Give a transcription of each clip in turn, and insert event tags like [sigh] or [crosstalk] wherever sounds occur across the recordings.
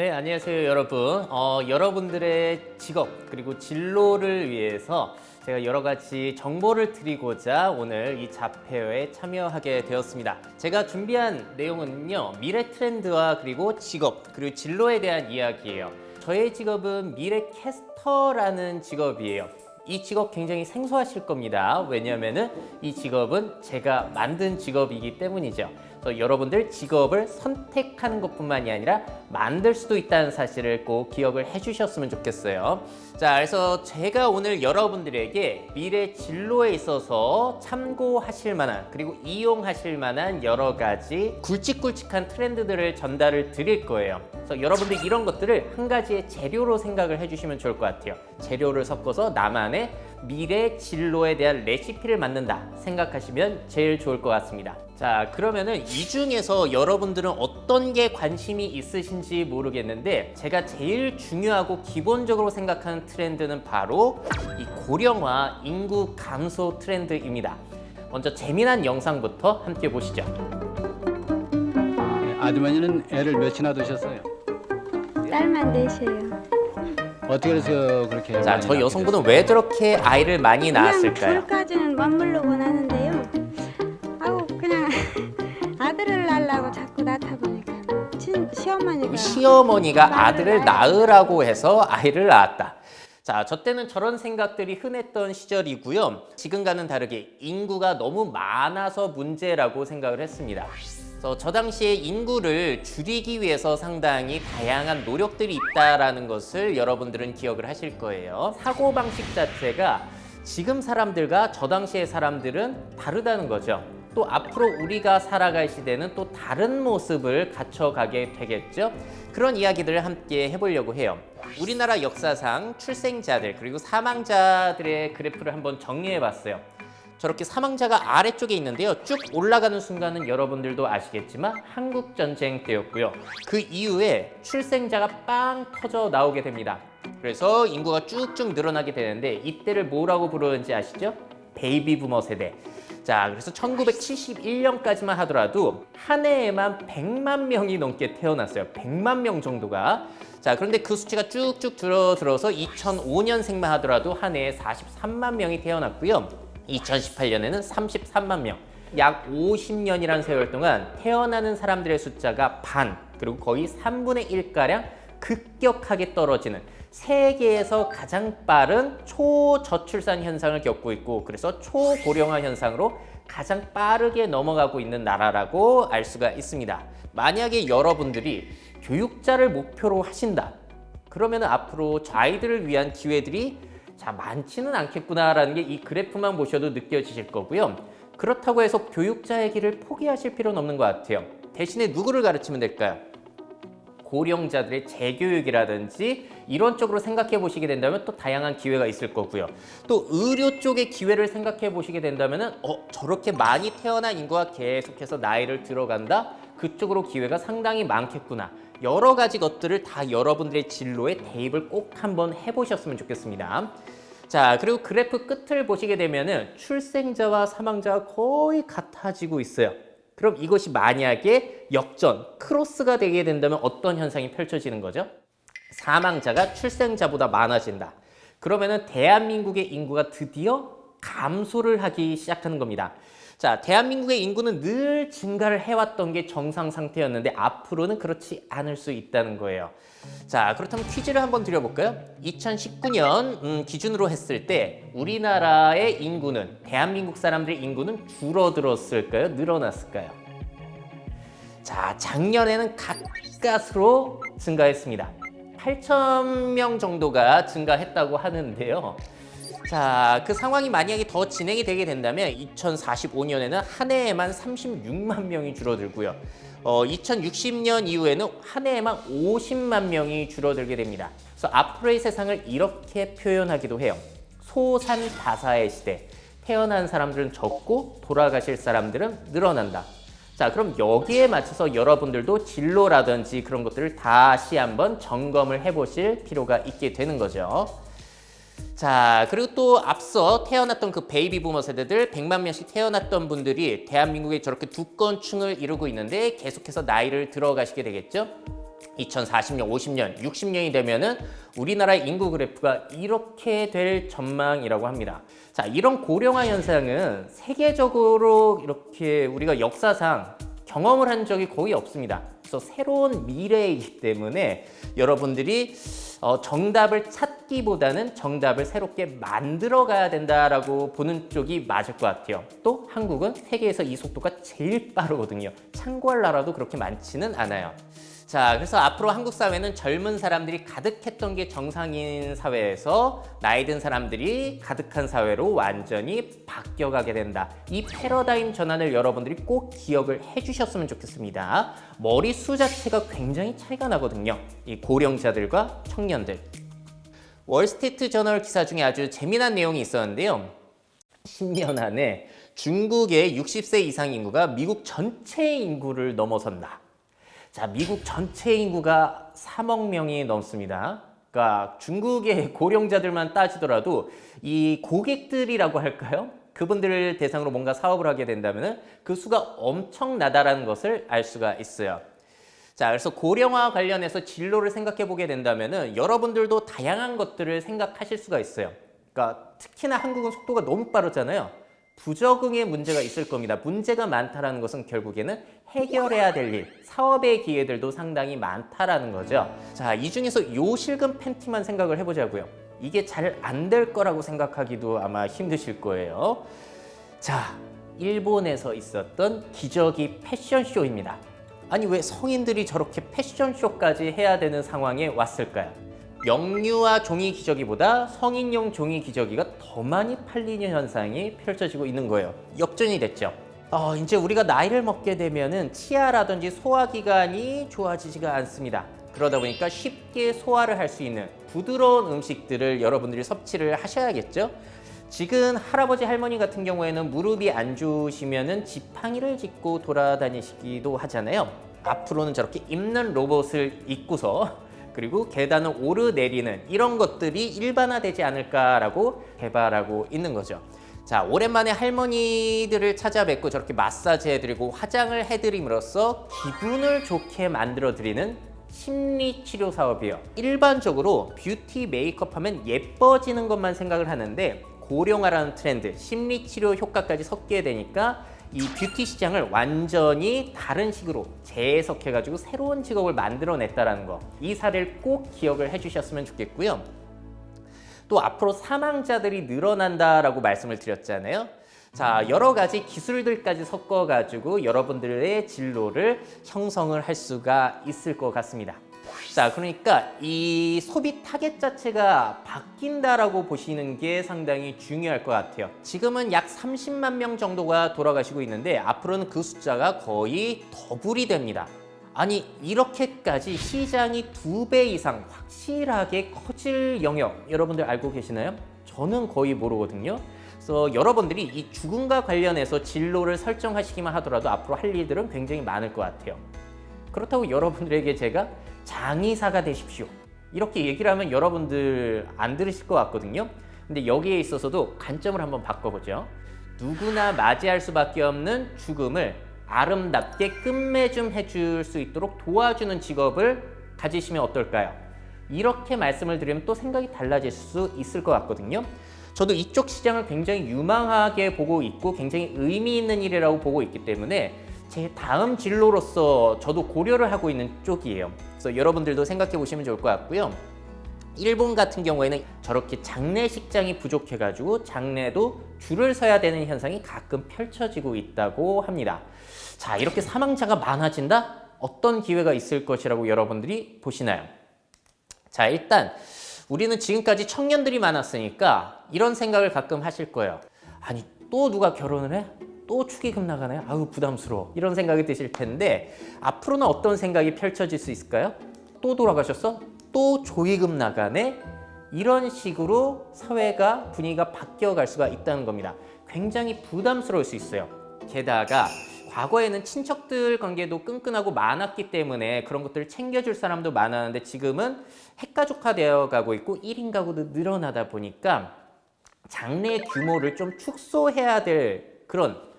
네, 안녕하세요, 여러분. 어, 여러분들의 직업 그리고 진로를 위해서 제가 여러 가지 정보를 드리고자 오늘 이 잡회에 참여하게 되었습니다. 제가 준비한 내용은요, 미래 트렌드와 그리고 직업 그리고 진로에 대한 이야기예요. 저의 직업은 미래 캐스터라는 직업이에요. 이 직업 굉장히 생소하실 겁니다. 왜냐하면은 이 직업은 제가 만든 직업이기 때문이죠. 그래서 여러분들 직업을 선택하는 것뿐만이 아니라 만들 수도 있다는 사실을 꼭 기억을 해주셨으면 좋겠어요. 자, 그래서 제가 오늘 여러분들에게 미래 진로에 있어서 참고하실 만한 그리고 이용하실 만한 여러 가지 굵직굵직한 트렌드들을 전달을 드릴 거예요. 그래서 여러분들 이런 것들을 한 가지의 재료로 생각을 해주시면 좋을 것 같아요. 재료를 섞어서 나만의 미래 진로에 대한 레시피를 만든다 생각하시면 제일 좋을 것 같습니다. 자, 그러면은 이 중에서 여러분들은 어떤 게 관심이 있으신지 모르겠는데 제가 제일 중요하고 기본적으로 생각하는 트렌드는 바로 이 고령화 인구 감소 트렌드입니다. 먼저 재미난 영상부터 함께 보시죠. 네, 아주머니는 애를 몇이나 두셨어요? 딸만 넷이에요. 어떻게 해서 그렇게 자, 많이 저 낳게 여성분은 왜 저렇게 아이를 많이 그냥 낳았을까요? 둘까지는 맞물려고 나는데 시어머니가 시어머니가 아들을 낳으라고 해서 아이를 낳았다. 자, 저 때는 저런 생각들이 흔했던 시절이고요. 지금과는 다르게 인구가 너무 많아서 문제라고 생각을 했습니다. 그래서 저 당시에 인구를 줄이기 위해서 상당히 다양한 노력들이 있다라는 것을 여러분들은 기억을 하실 거예요. 사고 방식 자체가 지금 사람들과 저 당시의 사람들은 다르다는 거죠. 또 앞으로 우리가 살아갈 시대는 또 다른 모습을 갖춰가게 되겠죠. 그런 이야기들을 함께 해보려고 해요. 우리나라 역사상 출생자들 그리고 사망자들의 그래프를 한번 정리해봤어요. 저렇게 사망자가 아래쪽에 있는데요. 쭉 올라가는 순간은 여러분들도 아시겠지만 한국 전쟁 때였고요. 그 이후에 출생자가 빵 터져 나오게 됩니다. 그래서 인구가 쭉쭉 늘어나게 되는데 이때를 뭐라고 부르는지 아시죠? 베이비 부머 세대. 자, 그래서 1971년까지만 하더라도 한 해에만 100만 명이 넘게 태어났어요. 100만 명 정도가. 자, 그런데 그 수치가 쭉쭉 줄어들어서 2005년생만 하더라도 한 해에 43만 명이 태어났고요. 2018년에는 33만 명. 약 50년이라는 세월 동안 태어나는 사람들의 숫자가 반, 그리고 거의 3분의 1가량 급격하게 떨어지는 세계에서 가장 빠른 초저출산 현상을 겪고 있고 그래서 초고령화 현상으로 가장 빠르게 넘어가고 있는 나라라고 알 수가 있습니다. 만약에 여러분들이 교육자를 목표로 하신다. 그러면 앞으로 저 아이들을 위한 기회들이 자 많지는 않겠구나라는 게 이 그래프만 보셔도 느껴지실 거고요. 그렇다고 해서 교육자의 길을 포기하실 필요는 없는 것 같아요. 대신에 누구를 가르치면 될까요? 고령자들의 재교육이라든지 이런 쪽으로 생각해 보시게 된다면 또 다양한 기회가 있을 거고요. 또 의료 쪽의 기회를 생각해 보시게 된다면은 어 저렇게 많이 태어난 인구가 계속해서 나이를 들어간다. 그쪽으로 기회가 상당히 많겠구나. 여러 가지 것들을 다 여러분들의 진로에 대입을 꼭 한번 해보셨으면 좋겠습니다. 자, 그리고 그래프 끝을 보시게 되면은 출생자와 사망자가 거의 같아지고 있어요. 그럼 이것이 만약에 역전, 크로스가 되게 된다면 어떤 현상이 펼쳐지는 거죠? 사망자가 출생자보다 많아진다. 그러면은 대한민국의 인구가 드디어 감소를 하기 시작하는 겁니다. 자, 대한민국의 인구는 늘 증가를 해왔던 게 정상 상태였는데 앞으로는 그렇지 않을 수 있다는 거예요. 자, 그렇다면 퀴즈를 한번 드려볼까요? 2019년 음, 기준으로 했을 때 우리나라의 인구는 대한민국 사람들의 인구는 줄어들었을까요? 늘어났을까요? 자, 작년에는 가까스로 증가했습니다. 8천 명 정도가 증가했다고 하는데요. 자, 그 상황이 만약에 더 진행이 되게 된다면 2045년에는 한 해에만 36만 명이 줄어들고요. 어, 2060년 이후에는 한 해에만 50만 명이 줄어들게 됩니다. 그래서 앞으로의 세상을 이렇게 표현하기도 해요. 소산다사의 시대. 태어난 사람들은 적고 돌아가실 사람들은 늘어난다. 자, 그럼 여기에 맞춰서 여러분들도 진로라든지 그런 것들을 다시 한번 점검을 해보실 필요가 있게 되는 거죠. 자, 그리고 또 앞서 태어났던 그 베이비 부머 세대들 100만 명씩 태어났던 분들이 대한민국에 저렇게 두건층을 이루고 있는데 계속해서 나이를 들어가시게 되겠죠? 2040년, 50년, 60년이 되면은 우리나라의 인구 그래프가 이렇게 될 전망이라고 합니다. 자, 이런 고령화 현상은 세계적으로 이렇게 우리가 역사상 경험을 한 적이 거의 없습니다. 그래서 새로운 미래이기 때문에 여러분들이 어, 정답을 찾기보다는 정답을 새롭게 만들어 가야 된다라고 보는 쪽이 맞을 것 같아요. 또 한국은 세계에서 이 속도가 제일 빠르거든요. 참고할 나라도 그렇게 많지는 않아요. 자, 그래서 앞으로 한국 사회는 젊은 사람들이 가득했던 게 정상인 사회에서 나이 든 사람들이 가득한 사회로 완전히 바뀌어가게 된다. 이 패러다임 전환을 여러분들이 꼭 기억을 해주셨으면 좋겠습니다. 머리 수 자체가 굉장히 차이가 나거든요. 이 고령자들과 청년들. 월스트리트 저널 기사 중에 아주 재미난 내용이 있었는데요. 10년 안에 중국의 60세 이상 인구가 미국 전체 인구를 넘어선다. 자, 미국 전체 인구가 3억 명이 넘습니다. 그러니까 중국의 [laughs] 고령자들만 따지더라도 이 고객들이라고 할까요? 그분들을 대상으로 뭔가 사업을 하게 된다면 그 수가 엄청나다라는 것을 알 수가 있어요. 자, 그래서 고령화 관련해서 진로를 생각해 보게 된다면은 여러분들도 다양한 것들을 생각하실 수가 있어요. 그러니까 특히나 한국은 속도가 너무 빠르잖아요. 부적응의 문제가 있을 겁니다. 문제가 많다라는 것은 결국에는 해결해야 될 일, 사업의 기회들도 상당히 많다라는 거죠. 자, 이 중에서 요 실금 팬티만 생각을 해보자고요. 이게 잘 안 될 거라고 생각하기도 아마 힘드실 거예요. 자, 일본에서 있었던 기저귀 패션쇼입니다. 아니 왜 성인들이 저렇게 패션쇼까지 해야 되는 상황에 왔을까요? 영유아 종이 기저귀보다 성인용 종이 기저귀가 더 많이 팔리는 현상이 펼쳐지고 있는 거예요. 역전이 됐죠. 어, 이제 우리가 나이를 먹게 되면은 치아라든지 소화기관이 좋아지지가 않습니다. 그러다 보니까 쉽게 소화를 할 수 있는 부드러운 음식들을 여러분들이 섭취를 하셔야겠죠. 지금 할아버지 할머니 같은 경우에는 무릎이 안 좋으시면은 지팡이를 짚고 돌아다니시기도 하잖아요. 앞으로는 저렇게 입는 로봇을 입고서 그리고 계단을 오르내리는 이런 것들이 일반화되지 않을까라고 개발하고 있는 거죠. 자, 오랜만에 할머니들을 찾아뵙고 저렇게 마사지 해드리고 화장을 해드림으로써 기분을 좋게 만들어드리는 심리 치료 사업이에요. 일반적으로 뷰티 메이크업 하면 예뻐지는 것만 생각을 하는데 고령화라는 트렌드, 심리 치료 효과까지 섞게 되니까 이 뷰티 시장을 완전히 다른 식으로 재해석해가지고 새로운 직업을 만들어냈다라는 거. 이 사례를 꼭 기억을 해주셨으면 좋겠고요. 또 앞으로 사망자들이 늘어난다라고 말씀을 드렸잖아요. 자, 여러 가지 기술들까지 섞어가지고 여러분들의 진로를 형성을 할 수가 있을 것 같습니다. 자, 그러니까 이 소비 타겟 자체가 바뀐다라고 보시는 게 상당히 중요할 것 같아요. 지금은 약 30만 명 정도가 돌아가시고 있는데 앞으로는 그 숫자가 거의 더블이 됩니다. 아니 이렇게까지 시장이 두 배 이상 확실하게 커질 영역 여러분들 알고 계시나요? 저는 거의 모르거든요. 그래서 여러분들이 이 죽음과 관련해서 진로를 설정하시기만 하더라도 앞으로 할 일들은 굉장히 많을 것 같아요. 그렇다고 여러분들에게 제가 장의사가 되십시오. 이렇게 얘기를 하면 여러분들 안 들으실 것 같거든요. 근데 여기에 있어서도 관점을 한번 바꿔보죠. 누구나 맞이할 수밖에 없는 죽음을 아름답게 끝맺음 해줄 수 있도록 도와주는 직업을 가지시면 어떨까요? 이렇게 말씀을 드리면 또 생각이 달라질 수 있을 것 같거든요. 저도 이쪽 시장을 굉장히 유망하게 보고 있고 굉장히 의미 있는 일이라고 보고 있기 때문에 제 다음 진로로서 저도 고려를 하고 있는 쪽이에요. 그래서 여러분들도 생각해 보시면 좋을 것 같고요. 일본 같은 경우에는 저렇게 장례식장이 부족해가지고 장례도 줄을 서야 되는 현상이 가끔 펼쳐지고 있다고 합니다. 자, 이렇게 사망자가 많아진다? 어떤 기회가 있을 것이라고 여러분들이 보시나요? 자, 일단 우리는 지금까지 청년들이 많았으니까 이런 생각을 가끔 하실 거예요. 아니, 또 누가 결혼을 해? 또 축의금 나가나요? 아우, 부담스러워. 이런 생각이 드실 텐데 앞으로는 어떤 생각이 펼쳐질 수 있을까요? 또 돌아가셨어? 또 조의금 나가네? 이런 식으로 사회가 분위기가 바뀌어 갈 수가 있다는 겁니다. 굉장히 부담스러울 수 있어요. 게다가 과거에는 친척들 관계도 끈끈하고 많았기 때문에 그런 것들을 챙겨줄 사람도 많았는데 지금은 핵가족화 되어 가고 있고 1인 가구도 늘어나다 보니까 장래 규모를 좀 축소해야 될 그런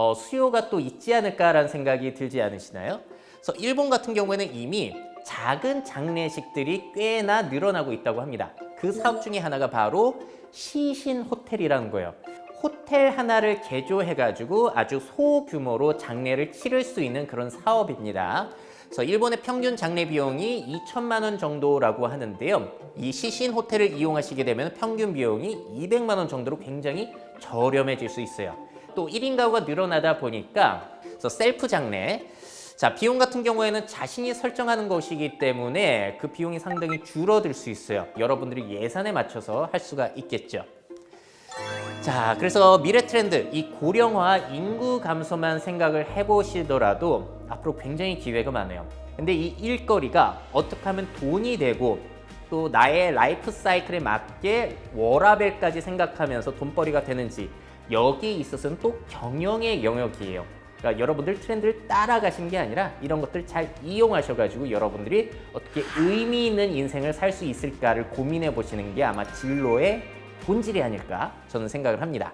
어, 수요가 또 있지 않을까라는 생각이 들지 않으시나요? 그래서 일본 같은 경우에는 이미 작은 장례식들이 꽤나 늘어나고 있다고 합니다. 그 사업 중에 하나가 바로 시신 호텔이라는 거예요. 호텔 하나를 개조해가지고 아주 소규모로 장례를 치를 수 있는 그런 사업입니다. 그래서 일본의 평균 장례 비용이 2천만 원 정도라고 하는데요. 이 시신 호텔을 이용하시게 되면 평균 비용이 200만 원 정도로 굉장히 저렴해질 수 있어요. 또 1인 가구가 늘어나다 보니까 그래서 셀프 장례 자, 비용 같은 경우에는 자신이 설정하는 것이기 때문에 그 비용이 상당히 줄어들 수 있어요. 여러분들이 예산에 맞춰서 할 수가 있겠죠. 자, 그래서 미래 트렌드, 이 고령화 인구 감소만 생각을 해보시더라도 앞으로 굉장히 기회가 많아요. 근데 이 일거리가 어떻게 하면 돈이 되고 또 나의 라이프 사이클에 맞게 워라벨까지 생각하면서 돈벌이가 되는지 여기에 있어서는 또 경영의 영역이에요. 그러니까 여러분들 트렌드를 따라가신 게 아니라 이런 것들 잘 이용하셔가지고 여러분들이 어떻게 의미 있는 인생을 살 수 있을까를 고민해 보시는 게 아마 진로의 본질이 아닐까 저는 생각을 합니다.